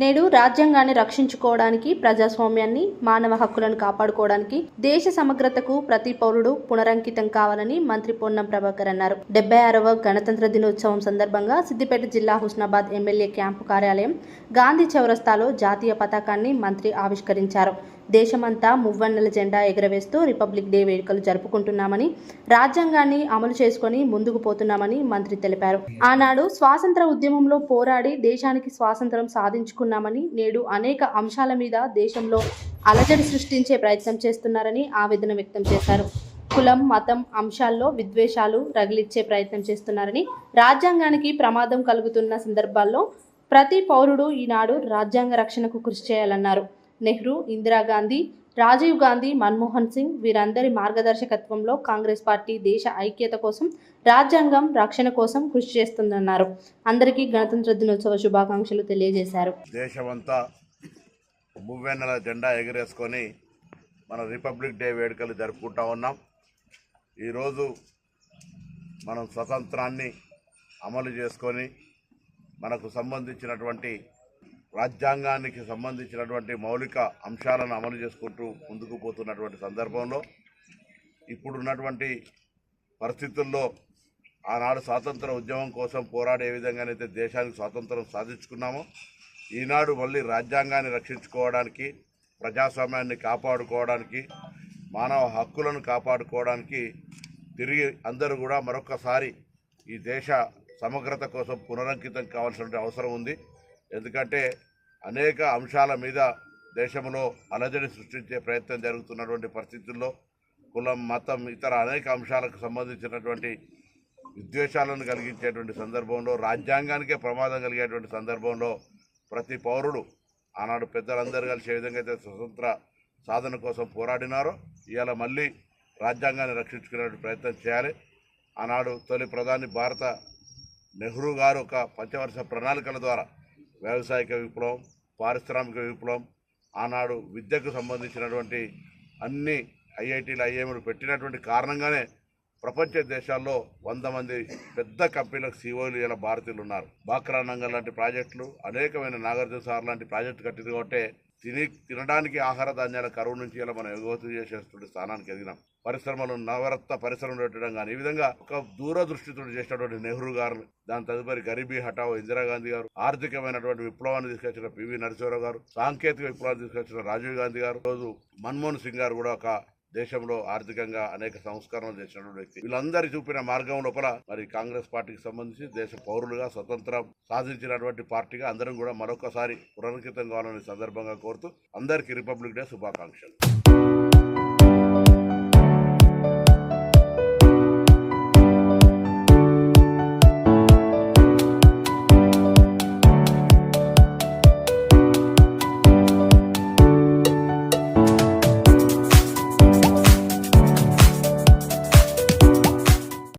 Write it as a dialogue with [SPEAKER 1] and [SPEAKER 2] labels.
[SPEAKER 1] నేడు రాజ్యాంగాన్ని రక్షించుకోవడానికి ప్రజాస్వామ్యాన్ని మానవ హక్కులను కాపాడుకోవడానికి దేశ సమగ్రతకు ప్రతి పౌరుడు పునరంకితం కావాలని మంత్రి పొన్నం ప్రభాకర్ అన్నారు. డెబ్బై ఆరవ గణతంత్ర దినోత్సవం సందర్భంగా సిద్దిపేట జిల్లా హుస్నాబాద్ ఎమ్మెల్యే క్యాంపు కార్యాలయం గాంధీ చౌరస్తాలో జాతీయ పతాకాన్ని మంత్రి ఆవిష్కరించారు. దేశమంతా మువ్వన్నెల జెండా ఎగరవేస్తూ రిపబ్లిక్ డే వేడుకలు జరుపుకుంటున్నామని రాజ్యాంగాన్ని అమలు చేసుకొని ముందుకు పోతున్నామని మంత్రి తెలిపారు. ఆనాడు స్వాతంత్ర ఉద్యమంలో పోరాడి దేశానికి స్వాతంత్రం సాధించుకున్నామని నేడు అనేక అంశాల మీద దేశంలో అలజడి సృష్టించే ప్రయత్నం చేస్తున్నారని ఆవేదన వ్యక్తం చేశారు. కులం మతం అంశాల్లో విద్వేషాలు రగిలిచ్చే ప్రయత్నం చేస్తున్నారని రాజ్యాంగానికి ప్రమాదం కలుగుతున్న సందర్భాల్లో ప్రతి పౌరుడు ఈనాడు రాజ్యాంగ రక్షణకు కృషి చేయాలన్నారు. నెహ్రూ ఇందిరాగాంధీ రాజీవ్ గాంధీ మన్మోహన్ సింగ్ వీరందరి మార్గదర్శకత్వంలో కాంగ్రెస్ పార్టీ దేశ ఐక్యత కోసం రాజ్యాంగం రక్షణ కోసం కృషి చేస్తుందన్నారు. అందరికీ గణతంత్ర దినోత్సవ శుభాకాంక్షలు తెలియజేశారు.
[SPEAKER 2] దేశమంతా మువ్వెన్నెల జెండా ఎగరేసుకొని మన రిపబ్లిక్ డే వేడుకలు జరుపుకుంటా ఉన్నాం. ఈరోజు మనం స్వతంత్రాన్ని అమలు చేసుకొని మనకు సంబంధించినటువంటి రాజ్యాంగానికి సంబంధించినటువంటి మౌలిక అంశాలను అమలు చేసుకుంటూ ముందుకు పోతున్నటువంటి సందర్భంలో ఇప్పుడున్నటువంటి పరిస్థితుల్లో ఆనాడు స్వాతంత్ర ఉద్యమం కోసం పోరాడే విధంగానైతే దేశానికి స్వాతంత్రం సాధించుకున్నామో ఈనాడు మళ్ళీ రాజ్యాంగాన్ని రక్షించుకోవడానికి ప్రజాస్వామ్యాన్ని కాపాడుకోవడానికి మానవ హక్కులను కాపాడుకోవడానికి తిరిగి అందరూ కూడా మరొకసారి ఈ దేశ సమగ్రత కోసం పునరంకితం కావాల్సిన అవసరం ఉంది. ఎందుకంటే అనేక అంశాల మీద దేశంలో అలజడి సృష్టించే ప్రయత్నం జరుగుతున్నటువంటి పరిస్థితుల్లో కులం మతం ఇతర అనేక అంశాలకు సంబంధించినటువంటి విద్వేషాలను కలిగించేటువంటి సందర్భంలో రాజ్యాంగానికే ప్రమాదం కలిగేటువంటి సందర్భంలో ప్రతి పౌరుడు ఆనాడు పెద్దలందరూ కలిసి ఏ విధంగా అయితే స్వతంత్ర సాధన కోసం పోరాడినారో ఇవాళ మళ్ళీ రాజ్యాంగాన్ని రక్షించుకునే ప్రయత్నం చేయాలి. ఆనాడు తొలి ప్రధాని భారత నెహ్రూ గారు ఒక పంచవర్ష ప్రణాళికల ద్వారా వ్యవసాయక విప్లవం పారిశ్రామిక విప్లవం ఆనాడు విద్యకు సంబంధించినటువంటి అన్ని ఐఐటీలు ఐఏఎంలు పెట్టినటువంటి కారణంగానే ప్రపంచ దేశాల్లో వంద మంది పెద్ద కంపెనీలకు సీఓలు ఇలా భారతీయులు ఉన్నారు. బాక్రా నంగల్ లాంటి ప్రాజెక్టులు అనేకమైన నాగార్జున సార్ లాంటి ప్రాజెక్టు కట్టింది కాబట్టి తిని తినడానికి ఆహార ధాన్యాల కరువు నుంచి ఇలా మనం ఎగుమతి చేసేటువంటి స్థానానికి ఎదిగినాం. పరిశ్రమలు నవరత్న పరిశ్రమలు పెట్టడం కానీ ఈ విధంగా ఒక దూరదృష్టితో చేసినటువంటి నెహ్రూ గారు దాని తదుపరి గరీబీ హఠావో ఇందిరాగాంధీ గారు ఆర్థికమైనటువంటి విప్లవాన్ని తీసుకొచ్చిన పివి నరసింహరావు గారు సాంకేతిక విప్లవాన్ని తీసుకొచ్చిన రాజీవ్ గాంధీ గారు రోజు మన్మోహన్ సింగ్ గారు కూడా ఒక దేశంలో ఆర్థికంగా అనేక సంస్కరణలు చేసినటువంటి వ్యక్తి. వీళ్ళందరి చూపిన మార్గం లోపల మరి కాంగ్రెస్ పార్టీకి సంబంధించి దేశ పౌరులుగా స్వతంత్రం సాధించినటువంటి పార్టీగా అందరం కూడా మరొకసారి పునరంకితం కావాలనే సందర్భంగా కోరుతూ అందరికీ రిపబ్లిక్ డే శుభాకాంక్షలు.